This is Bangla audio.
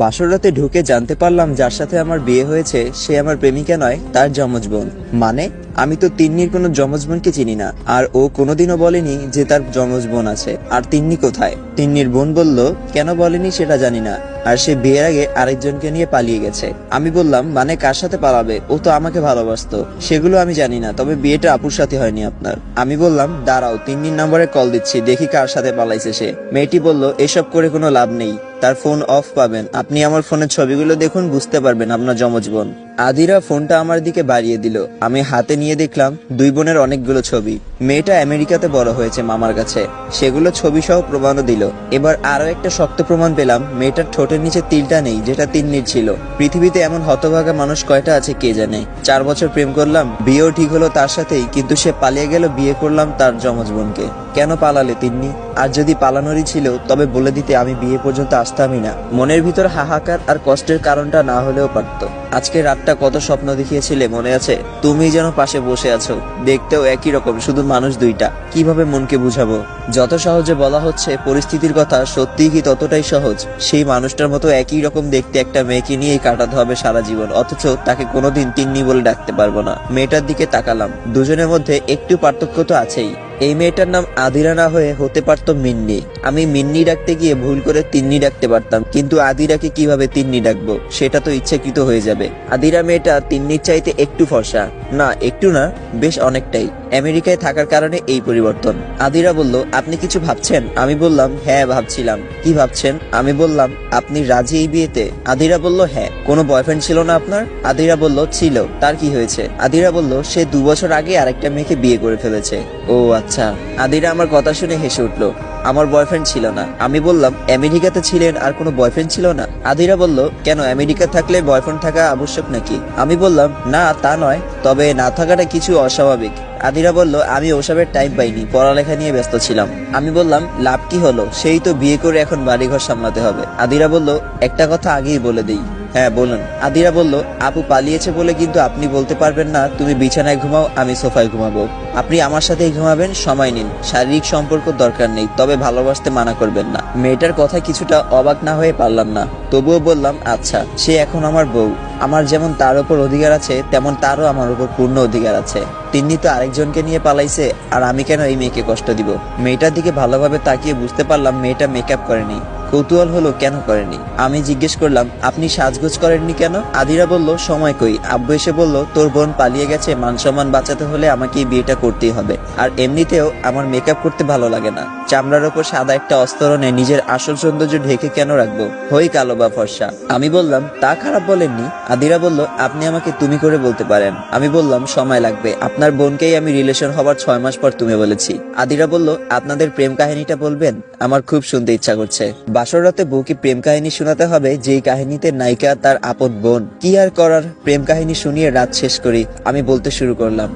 বাসর রাতে ঢুকে জানতে পারলাম যার সাথে আমার বিয়ে হয়েছে, সে আমার প্রেমিকা নয়, তার যমজ বোন। মানে আমি তো তিন্নির কোনো যমজ বোনকে চিনি না, আর ও কোনোদিনও বলেনি যে তার যমজ বোন আছে। আর তিন্নি কোথায়? তিন্নির বোন বলল, কেন বলেনি সেটা জানি না। আর সে বিয়ের আগে আরেকজনকে নিয়ে পালিয়ে গেছে। আমি বললাম মানে কার সাথে পালাবে? ও তো আমাকে ভালোবাসতো। সেগুলো আমি জানি না, তবে বিয়েটা আপুর সাথে হয়নি আপনার। আমি বললাম, দাঁড়াও, তিন্নির নম্বরে কল দিচ্ছি, দেখি কার সাথে পালাইছে সে। মেয়েটি বলল, এসব করে কোনো লাভ নেই। তার ফোন অফ পাবেন। আপনি আমার ফোনের ছবিগুলো দেখুন, বুঝতে পারবেন আপনার যমজ বোন আদিরা ফোনটা আমার দিকে বাড়িয়ে দিল। আমি হাতে নিয়ে দেখলাম দুই বোনের অনেকগুলো ছবি। মেয়েটা আমেরিকাতে বড় হয়েছে মামার কাছে। সেগুলো ছবি সহ প্রমাণও দিল। এবার আরও একটা শক্ত প্রমাণ পেলাম, মেয়েটার ঠোঁটের নিচে তিলটা নেই, যেটা তিন্নির ছিল। পৃথিবীতে এমন হতভাগা মানুষ কয়টা আছে কে জানে? চার বছর প্রেম করলাম, বিয়েও ঠিক হলো তার সাথেই, কিন্তু সে পালিয়ে গেল বিয়ে করলাম তার যমজ বোনকে কেন পালালে তিন্নি? আর যদি পালানোরই ছিল, তবে বলে দিতে আমি বিয়ে পর্যন্ত আসতামই না। মনের ভিতর হাহাকার আর কষ্টের কারণটা না হলেও পারত। আজকে রাতটা কত স্বপ্ন দেখিয়েছিলে, মনে আছে? তুমি যেন পাশে বসে আছো। দেখতেও একই রকম, শুধু মানুষ দুইটা। কীভাবে মনকে বুঝাবো? যত সহজে বলা হচ্ছে, পরিস্থিতির কথা সত্যিই কি ততটাই সহজ? সেই মানুষটার মতো একই রকম দেখতে একটা মেয়েকে নিয়েই কাটাতে হবে সারা জীবন। অথচ তাকে কোনোদিন তিন্নি বলে ডাকতে পারব না। মেয়েটার দিকে তাকালাম। দুজনের মধ্যে একটু পার্থক্য তো আছেই। এই মেয়েটার নাম আদিরা না হয়ে হতে পারতো মিন্নি। আমি মিন্নি ডাকতে গিয়ে ভুল করে তিন্নি ডাকতে পারতাম, কিন্তু আদিরাকে কীভাবে তিন্নি ডাকবো, সেটা তো ইচ্ছাকৃত হয়ে যাবে। আদিরা মেয়েটা তিন্নির চাইতে একটু ফর্সা না, একটু না, বেশ অনেকটাই। আমেরিকায় থাকার কারণে এই পরিবর্তন। আদিরা বলল, আপনি কিছু ভাবছেন? আমি বললাম হ্যাঁ ভাবছিলাম। কি ভাবছেন? আমি বললাম, আপনি রাজি এই বিয়েতে? আদিরা বলল হ্যাঁ। কোনো বয়ফ্রেন্ড ছিল না আপনার? আদিরা বলল, ছিল। তার কি হয়েছে? আদিরা বলল, সে দু বছর আগে আরেকটা মেয়েকে বিয়ে করে ফেলেছে। ও আচ্ছা। আদিরা আমার কথা শুনে হেসে উঠল, আমার বয়ফ্রেন্ড ছিল না। আমি বললাম, আমেরিকাতে ছিলেন আর কোনো বয়ফ্রেন্ড ছিল না? আদিরা বলল, কেন, আমেরিকা থাকলে বয়ফ্রেন্ড থাকা আবশ্যক নাকি? আমি বললাম, না, তা নয়, তবে না থাকাটা কিছু অস্বাভাবিক। আদিরা বলল, আমি ওসবের টাইম পাইনি, পড়ালেখা নিয়ে ব্যস্ত ছিলাম। আমি বললাম, লাভ কি হলো? সেই তো বিয়ে করে এখন বাড়িঘর সামলাতে হবে। আদিরা বলল, একটা কথা আগেই বলে দিই। হ্যাঁ বলুন। আদিরা বলল, আপু পালিয়েছে বলে কিন্তু আপনি বলতে পারবেন না, তুমি বিছানায় ঘুমাও, আমি সোফায় ঘুমাবো। আপনি আমার সাথেই ঘুমাবেন, সময় নিন। শারীরিক সম্পর্ক দরকার নেই, তবে ভালোবাসতে মানা করবেন না। মেয়েটার কথা কিছুটা অবাক না হয়ে পারলাম না। তবুও বললাম আচ্ছা সে এখন আমার বউ। আমার যেমন তার উপর অধিকার আছে, তেমন তারও আমার উপর পূর্ণ অধিকার আছে। তিন্নি তো আরেকজনকে নিয়ে পালাইছে, আর আমি কেন এই মেয়েকে কষ্ট দিব? মেয়েটার দিকে ভালোভাবে তাকিয়ে বুঝতে পারলাম, মেয়েটা মেকআপ করেনি। কৌতূহল হলো, কেন করেনি আমি জিজ্ঞেস করলাম, আপনি সাজগোজ করেননি কেন? আদিরা বলল, সময় কই? আব্বু এসে বলল, তোর বোন পালিয়ে গেছে মান সম্মান বাঁচাতে হলে আমাকে বিয়েটা করতেই হবে। আর এমনিতেও আমার মেকআপ করতে ভালো লাগে না। চামড়ার ওপর সাদা একটা অস্তরণে নিজের আসল সৌন্দর্য ঢেকে কেন রাখব? হই কালো বা ফর্সা। আমি বললাম, তা খারাপ বলেননি? আদিরা বলল, আপনি আমাকে তুমি করে বলতে পারেন। আমি বললাম, সময় লাগবে। আপনার বোনকেই আমি রিলেশন হবার ছয় মাস পর তুমি বলেছি। আদিরা বলল, আপনাদের প্রেম কাহিনীটা বলবেন? আমার খুব শুনতে ইচ্ছা করছে। বাসর রাতে বউকে প্রেম কাহিনী শোনাতে হবে, যেই কাহিনীতে নায়িকা তার আপদ বোন। কি আর করার? প্রেম কাহিনী শুনিয়ে রাত শেষ করি। আমি বলতে শুরু করলাম।